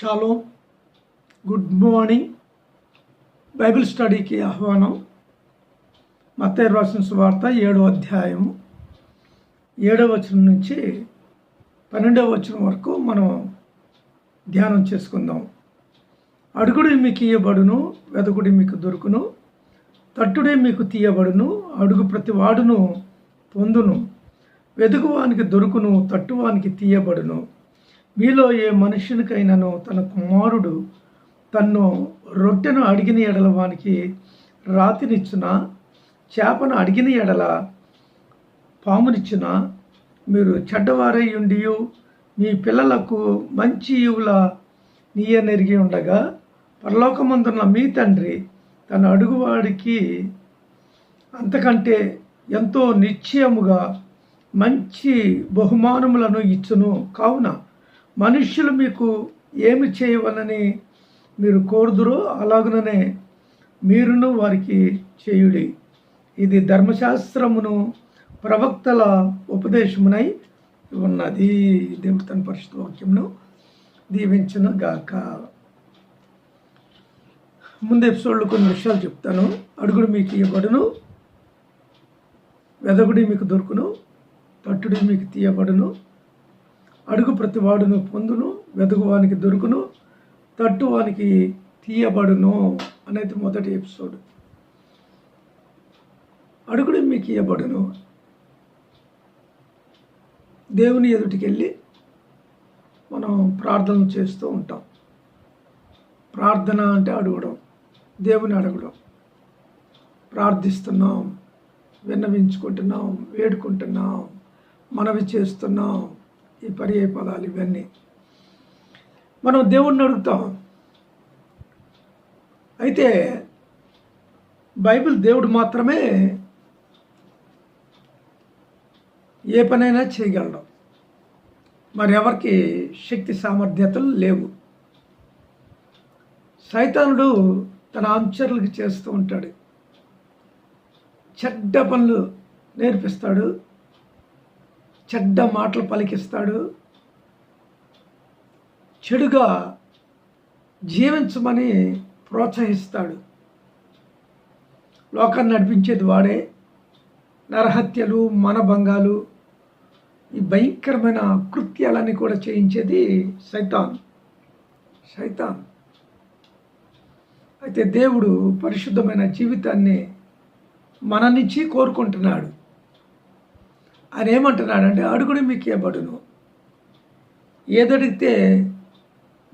Shallow good morning Bible స్టడీకి ఆహ్వానం. మత్తయ్య రాసిన సువార్త ఏడో అధ్యాయం ఏడవ వచనం నుంచి పన్నెండవ వచనం వరకు మనం ధ్యానం చేసుకుందాం. అడుగుడి మీకు ఇయ్యబడును వెదకుడి మీకు దొరుకును తట్టుడే మీకు తీయబడును అడుగు ప్రతి వాడును పొందును. వెదుగువానికి దొరుకును తట్టువానికి తీయబడును. మీలో ఏ మనుషునికైనాను తన కుమారుడు తన్ను రొట్టెను అడిగిన ఎడల వానికి రాతినిచ్చున చేపను అడిగిన ఎడల పామునిచ్చున? మీరు చెడ్డవారై ఉండి మీ పిల్లలకు మంచి ఇవుల నీయనెరిగి ఉండగా పరలోకమందున్న మీ తండ్రి తన అడుగువాడికి అంతకంటే ఎంతో నిశ్చయముగా మంచి బహుమానములను ఇచ్చును. కావున మనుష్యులు మీకు ఏమి చేయవలని మీరు కోరుదురో అలాగుననే మీరును వారికి చేయుడి. ఇది ధర్మశాస్త్రమును ప్రవక్తల ఉపదేశమునై ఉన్నది. దేవుడు తన పరిశుద్ధ వాక్యమును దీవించును గాక ముందు ఎపిసోడ్లో కొన్ని విషయాలు చెప్తాను. అడుగుడు మీకు ఇవ్వబడును. వెదగుడి మీకు దొరుకును. తట్టుడి మీకు తీయబడును. అడుగు ప్రతి వాడును పొందును వెదుగువానికి దొరుకును తట్టువానికి తీయబడును అనేది మొదటి ఎపిసోడ్. అడుగుడు మీకు ఇయ్యబడును. దేవుని ఎదుటికి వెళ్ళి మనం ప్రార్థన చేస్తూ ఉంటాం. ప్రార్థన అంటే అడగడం దేవుని అడగడం. ప్రార్థిస్తున్నాం విన్నవించుకుంటున్నాం వేడుకుంటున్నాం మనవి చేస్తున్నాం ఈ పర్యాయ పదాలు ఇవన్నీ. మనం దేవుణ్ణి అడుగుతాం. అయితే బైబిల్ దేవుడు మాత్రమే ఏ పనైనా చేయగలడం. మరి ఎవరికి శక్తి సామర్థ్యతలు లేవు. సైతానుడు తన ఆంచర్లకు చేస్తూ ఉంటాడు. చెడ్డ పనులు నేర్పిస్తాడు. చెడ్డ మాటలు పలికిస్తాడు. చెడుగా జీవించమని ప్రోత్సహిస్తాడు. లోకాన్ని నడిపించేది వాడే. నరహత్యలు మనభంగాలు ఈ భయంకరమైన కృత్యాలన్నీ కూడా చేయించేది సైతాన్. సైతాన్. అయితే దేవుడు పరిశుద్ధమైన జీవితాన్ని మన నుంచి కోరుకుంటున్నాడు. ఆయన ఏమంటున్నాడంటే అడుగుడు మీకు ఇవ్వబడును. ఏదడిగితే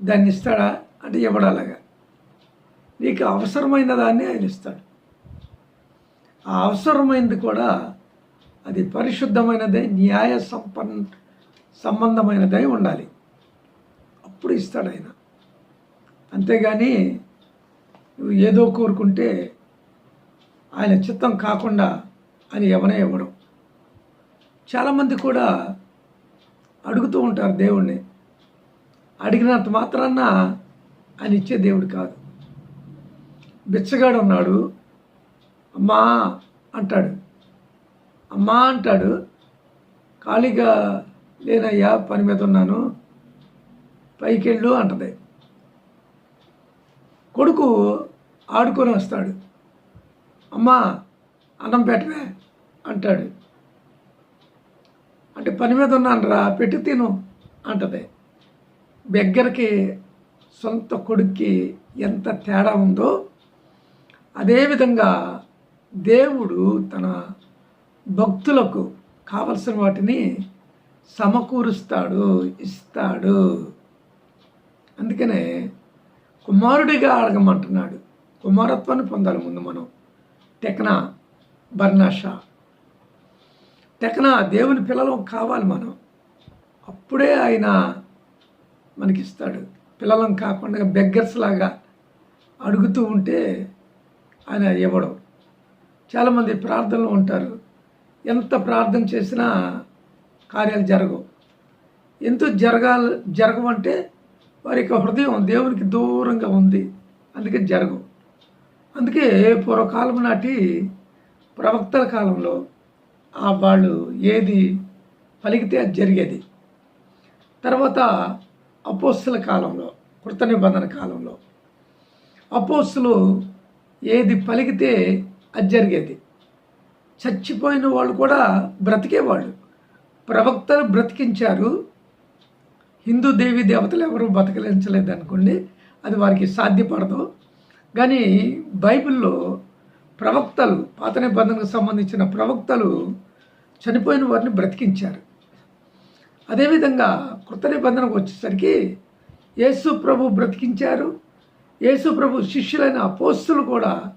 దాన్ని ఇస్తాడా? అంటే ఇవ్వడాలగా. నీకు అవసరమైన దాన్ని ఆయన ఇస్తాడు. ఆ అవసరమైనది కూడా అది పరిశుద్ధమైనదే న్యాయ సంపన్ సంబంధమైనదై ఉండాలి. అప్పుడు ఇస్తాడు ఆయన. అంతేగాని నువ్వు ఏదో కోరుకుంటే ఆయన చిత్తం కాకుండా అని ఎవనే ఇవ్వడం. చాలామంది కూడా అడుగుతూ ఉంటారు దేవుణ్ణి. అడిగినంత మాత్రాన ఆయన ఇచ్చే దేవుడు కాదు. బిచ్చగాడు ఉన్నాడు అమ్మా అంటాడు. అమ్మా అంటాడు. ఖాళీగా లేనయ్యా పని మీద ఉన్నాను. పైకెళ్ళు అంటది. కొడుకు ఆడుకొని వస్తాడు. అమ్మా అన్నం పెట్టవే అంటాడు. అంటే పని మీద ఉన్నాను రా పెట్టి తిను అంటది. బెగ్గరికి సొంత కొడుక్కి ఎంత తేడా ఉందో అదేవిధంగా దేవుడు తన భక్తులకు కావలసిన వాటిని సమకూరుస్తాడు ఇస్తాడు. అందుకనే కుమారుడిగా అడగమంటున్నాడు. కుమారత్వాన్ని పొందాలి ముందు మనం. టెక్నా బర్నాషా. టెక్నా దేవుని పిల్లలం కావాలి మనం. అప్పుడే ఆయన మనకిస్తాడు. పిల్లలం కాకుండా బెగ్గర్స్ లాగా అడుగుతూ ఉంటే ఆయన ఇవ్వడం. చాలామంది ప్రార్థనలు ఉంటారు. ఎంత ప్రార్థన చేసినా కార్యాలు జరగవు. ఎందుకు జరగాలి జరగవంటే వారి యొక్క హృదయం దేవునికి దూరంగా ఉంది. అందుకే జరగవు. అందుకే పూర్వకాలం నాటి ప్రవక్తల కాలంలో వాళ్ళు ఏది పలికితే అది జరిగేది. తర్వాత అపోస్తుల కాలంలో కృత నిబంధన కాలంలో అపోస్తులు ఏది పలికితే అది జరిగేది. చచ్చిపోయిన వాళ్ళు కూడా బ్రతికేవాళ్ళు. ప్రవక్తలు బ్రతికించారు. హిందూ దేవి దేవతలు ఎవరు బతకలించలేదు అనుకోండి అది వారికి సాధ్యపడదు. కానీ బైబిల్లో ప్రవక్తలు పాత నిబంధనకు సంబంధించిన ప్రవక్తలు చనిపోయిన వారిని బ్రతికించారు. అదేవిధంగా కృత నిబంధనకు వచ్చేసరికి యేసు ప్రభు బ్రతికించారు. యేసు ప్రభు శిష్యులైన అపోస్తులు కూడా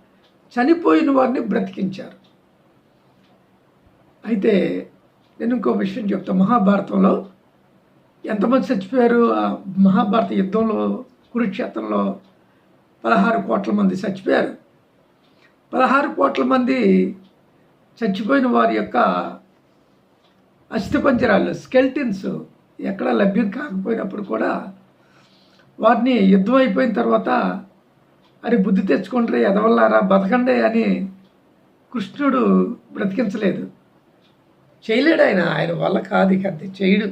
చనిపోయిన వారిని బ్రతికించారు. అయితే నేను ఇంకో విషయం చెప్తా. మహాభారతంలో ఎంతమంది చచ్చిపోయారు? ఆ మహాభారత యుద్ధంలో కురుక్షేత్రంలో పదహారు కోట్ల మంది చచ్చిపోయారు. పదహారు కోట్ల మంది చచ్చిపోయిన వారి యొక్క అస్థిపంజరాలు స్కెల్టిన్స్ ఎక్కడ లభ్యం కాకపోయినప్పుడు కూడా వారిని యుద్ధం అయిపోయిన తర్వాత అది బుద్ధి తెచ్చుకుంటారే ఎదవల్లారా బతకండి అని కృష్ణుడు బ్రతికించలేదు. చేయలేడు ఆయన ఆయన వల్ల కాదు ఇక అంతే చేయడు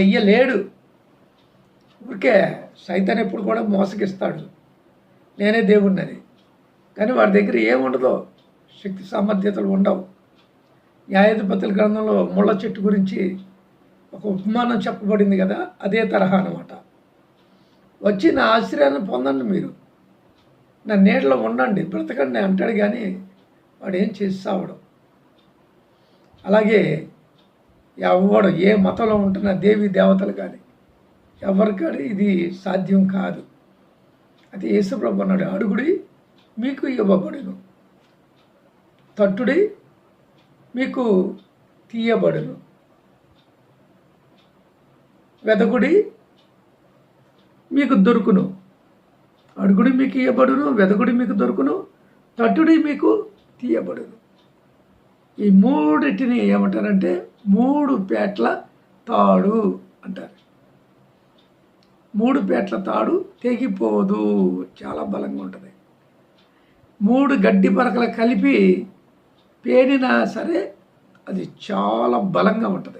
చెయ్యలేడు. ఊరికే సైతాన్ ఎప్పుడు కూడా మోసగిస్తాడు. నేనే దేవుణ్ణని. కానీ వాడి దగ్గర ఏముండదో శక్తి సామర్థ్యతలు ఉండవు. న్యాయాధిపతుల గ్రంథంలో ముళ్ళ చెట్టు గురించి ఒక ఉపమానం చెప్పబడింది కదా అదే తరహా అనమాట వచ్చి నా ఆశ్రయాన్ని పొందండి మీరు. నా నీడలో ఉండండి బ్రతకండి అంటాడు కానీ వాడు ఏం చేసి సావడం. అలాగే ఎవడు ఏ మతంలో ఉంటున్న దేవి దేవతలు కానీ ఎవరికి ఇది సాధ్యం కాదు. అది యేసుప్రభు అన్నాడు అడుగుడి మీకు ఇవ్వబడును. తట్టుడి మీకు తీయబడును. వెదకుడి మీకు దొరుకును. అడుగుడి మీకు ఇయ్యబడును వెదకుడి మీకు దొరుకును తట్టుడి మీకు తీయబడును. ఈ మూడిటిని ఏమంటారంటే మూడు పేట్ల తాడు అంటారు. మూడు పేట్ల తాడు తెగిపోదు. చాలా బలంగా ఉంటుంది. మూడు గడ్డి పరకలు కలిపి పేరినా సరే అది చాలా బలంగా ఉంటుంది.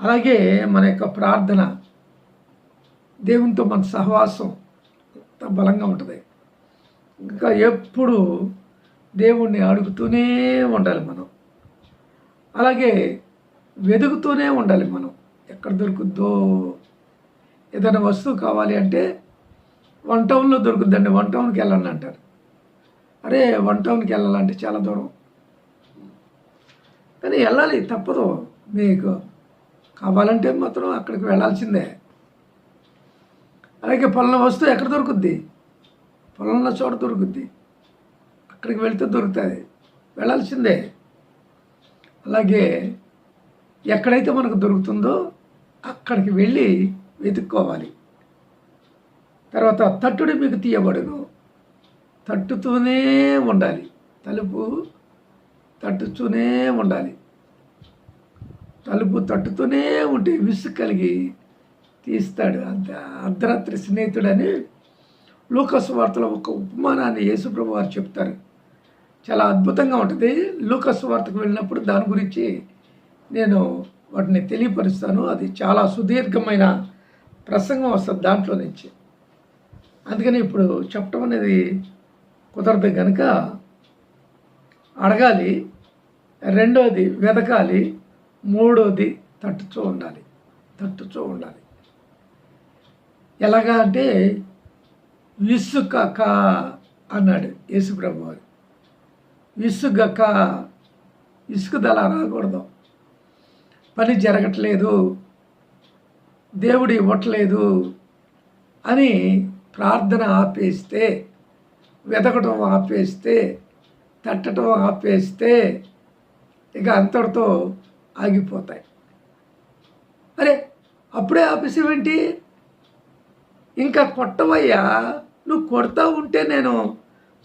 అలాగే మన యొక్క ప్రార్థన దేవునితో మన సహవాసం బలంగా ఉంటుంది. ఇంకా ఎప్పుడు దేవుణ్ణి అడుగుతూనే ఉండాలి మనం. అలాగే వెతుకుతూనే ఉండాలి మనం. ఎక్కడ దొరుకుద్దో ఏదైనా వస్తువు కావాలి అంటే వన్ టౌన్లో దొరుకుద్దండి వన్ టౌన్కి వెళ్ళండి అంటారు. అరే వన్ టౌన్కి వెళ్ళాలంటే చాలా దూరం. కానీ వెళ్ళాలి తప్పదు. మీకు కావాలంటే మాత్రం అక్కడికి వెళ్ళాల్సిందే. అలాగే పొలం వస్తువు ఎక్కడ దొరుకుద్ది? పొలంలో చోట దొరుకుద్ది. అక్కడికి వెళ్తే దొరుకుతుంది. వెళ్ళాల్సిందే. అలాగే ఎక్కడైతే మనకు దొరుకుతుందో అక్కడికి వెళ్ళి వెతుక్కోవాలి. తర్వాత తట్టుడు మీకు తీయబడును. తట్టుతూనే ఉండాలి. తలుపు తట్టుతూనే ఉండాలి. తలుపు తట్టుతూనే ఉంటే విసుగు కలిగి తీస్తాడు అంత అర్ధరాత్రి స్నేహితుడని లూకస్ వార్తలో ఒక ఉపమానాన్ని యేసుప్రభు వారు చెప్తారు. చాలా అద్భుతంగా ఉంటుంది. లూకస్ వార్తకు వెళ్ళినప్పుడు దాని గురించి నేను వాటిని తెలియపరుస్తాను. అది చాలా సుదీర్ఘమైన ప్రసంగం వస్తుంది దాంట్లో నుంచి. అందుకని ఇప్పుడు చెప్పడం అనేది కుదరదు కనుక అడగాలి రెండోది వెతకాలి మూడోది తట్టుచూ ఉండాలి తట్టుచూ ఉండాలి. ఎలాగా అంటే విసుకక అన్నాడు యేసుప్రభు వారు విసుగక ఇసుకుదల రాకూడదు. పని జరగట్లేదు దేవుడు ఇవ్వట్లేదు అని ప్రార్థన ఆపేస్తే వెతకటం ఆపేస్తే తట్టడం ఆపేస్తే ఇక అంతటితో ఆగిపోతాయి. అరే అప్పుడే ఆపేసేవేంటి? ఇంకా కొట్టవయ్యా నువ్వు కొడతా ఉంటే నేను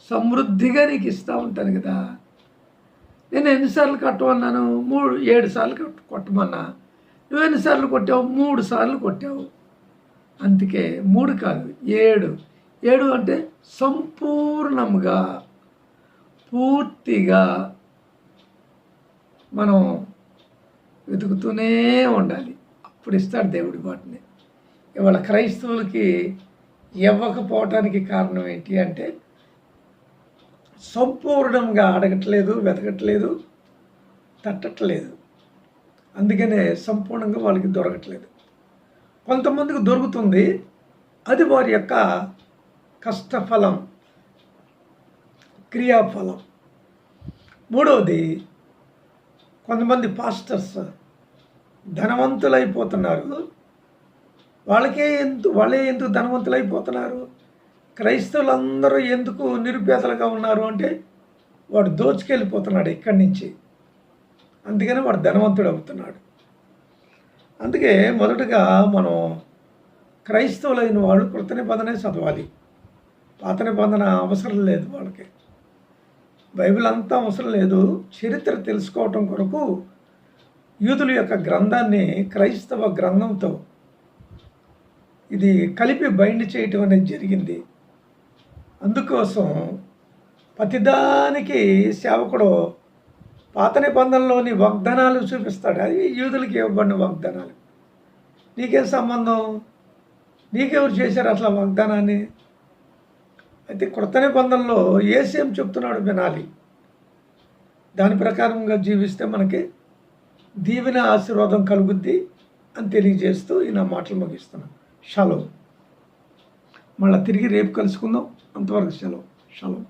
సమృద్ధిగా నీకు ఇస్తూ ఉంటాను కదా. నేను ఎన్నిసార్లు కట్టమన్నాను? మూడు ఏడు సార్లు కొట్టమన్నా. నువ్వు ఎన్నిసార్లు కొట్టావు? మూడు సార్లు కొట్టావు. అందుకే మూడు కాదు ఏడు. ఏడు అంటే సంపూర్ణంగా పూర్తిగా మనం వెతుకుతూనే ఉండాలి. అప్పుడు ఇస్తాడు దేవుడి వాటిని. ఇవాళ క్రైస్తవులకి ఇవ్వకపోవటానికి కారణం ఏంటి అంటే సంపూర్ణంగా అడగట్లేదు వెతకట్లేదు తట్టట్లేదు. అందుకనే సంపూర్ణంగా వాళ్ళకి దొరకట్లేదు. కొంతమందికి దొరుకుతుంది అది వారి యొక్క కష్టఫలం క్రియాఫలం. మూడవది కొంతమంది పాస్టర్స్ ధనవంతులైపోతున్నారు. వాళ్ళకే ఎందుకు వాళ్ళే ఎందుకు ధనవంతులైపోతున్నారు? క్రైస్తవులందరూ ఎందుకు నిరుపేదలుగా ఉన్నారు అంటే వాడు దోచుకెళ్ళిపోతున్నాడు ఇక్కడి నుంచి. అందుకని వాడు ధనవంతుడు అవుతున్నాడు అందుకే మొదటగా మనం క్రైస్తవులైన వాళ్ళు కృత నిబంధనే చదవాలి. పాత నిబంధన అవసరం లేదు వాళ్ళకి. బైబిల్ అంతా అవసరం లేదు. చరిత్ర తెలుసుకోవటం కొరకు యూదుల యొక్క గ్రంథాన్ని క్రైస్తవ గ్రంథంతో ఇది కలిపి బైండ్ చేయటం అనేది జరిగింది. అందుకోసం ప్రతిదానికి సేవకుడు పాత నిబంధనలోని వాగ్దానాలు చూపిస్తాడు. అది యూదులకి ఇవ్వబడిన వాగ్దానాలు. నీకేం సంబంధం? నీకెవరు చేశారు అట్లా వాగ్దానాన్ని? అయితే కృత నిబంధనలో ఏసీఎం చెప్తున్నాడు వినాలి. దాని ప్రకారంగా జీవిస్తే మనకి దీవెన ఆశీర్వాదం కలుగుద్ది అని తెలియజేస్తూ ఈ నా మాటలు ముగిస్తున్నాను. షలో. మళ్ళీ తిరిగి రేపు కలుసుకుందాం. అంతవరకు సెలవు షలో.